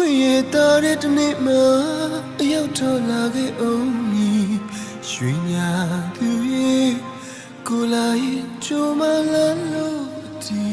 ခွင့်ရတာတဲ့တနေ့မှာအရောက်တော်လာခဲ့အောင်မီရွှေညာသူရဲ့ကိုလာရဲ့ကြုံမလာလို့ဒီ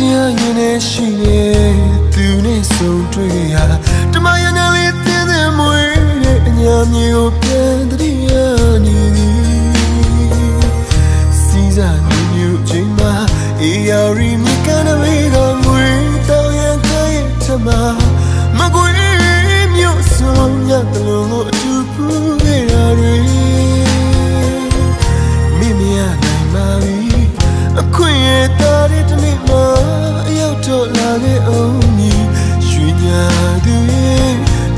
တရားရင်နဲ့ရှိနေသူနဲ့ဆုံတွေ့ရတမယနဲ့လေးသင်သင်မွေးတဲ့အညာမြေကိုပြန်တည်းရနေသည်စီးစားနေမျိုးချိန်မှာအေယာရီ အောင်မြည်ရွှေညာသူရဲ့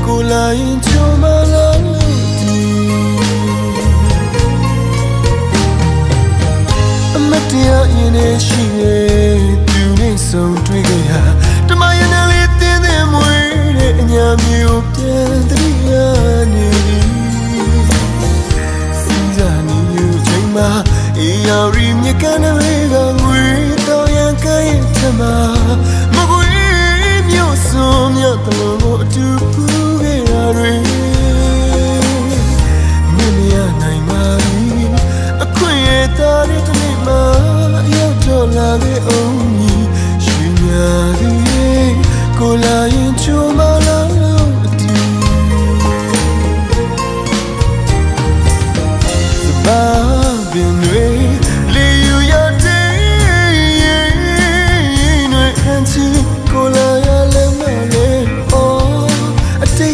ကိုလာရင်ချောမလာလို့ဒီအမတရားရင်နဲ့ရှိရဲ့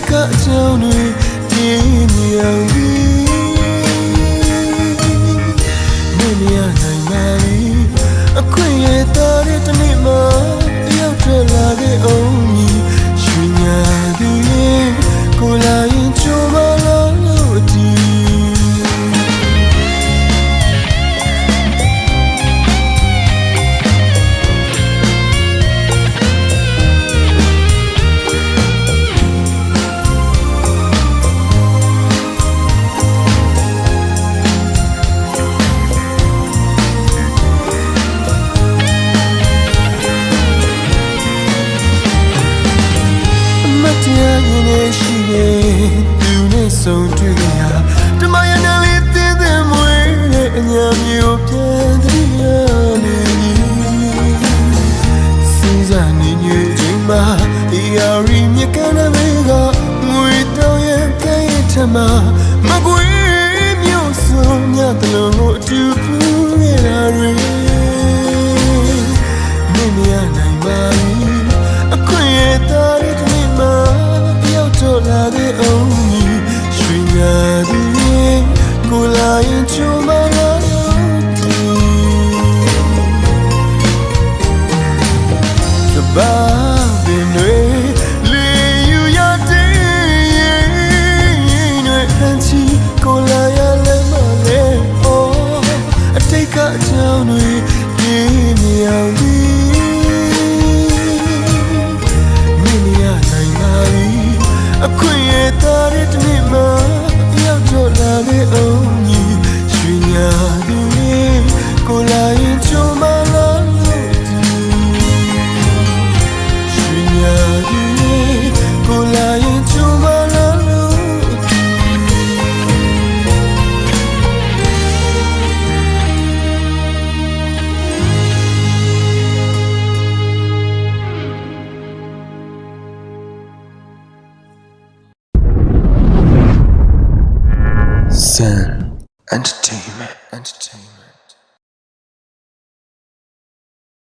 ကအကြောင်းတွေပြင်းမြောင်ပြီမမြနိုင်ပါဘူးအခွင့်ရတော်တဲ့တနည်း Sam Entertainment. Entertainment.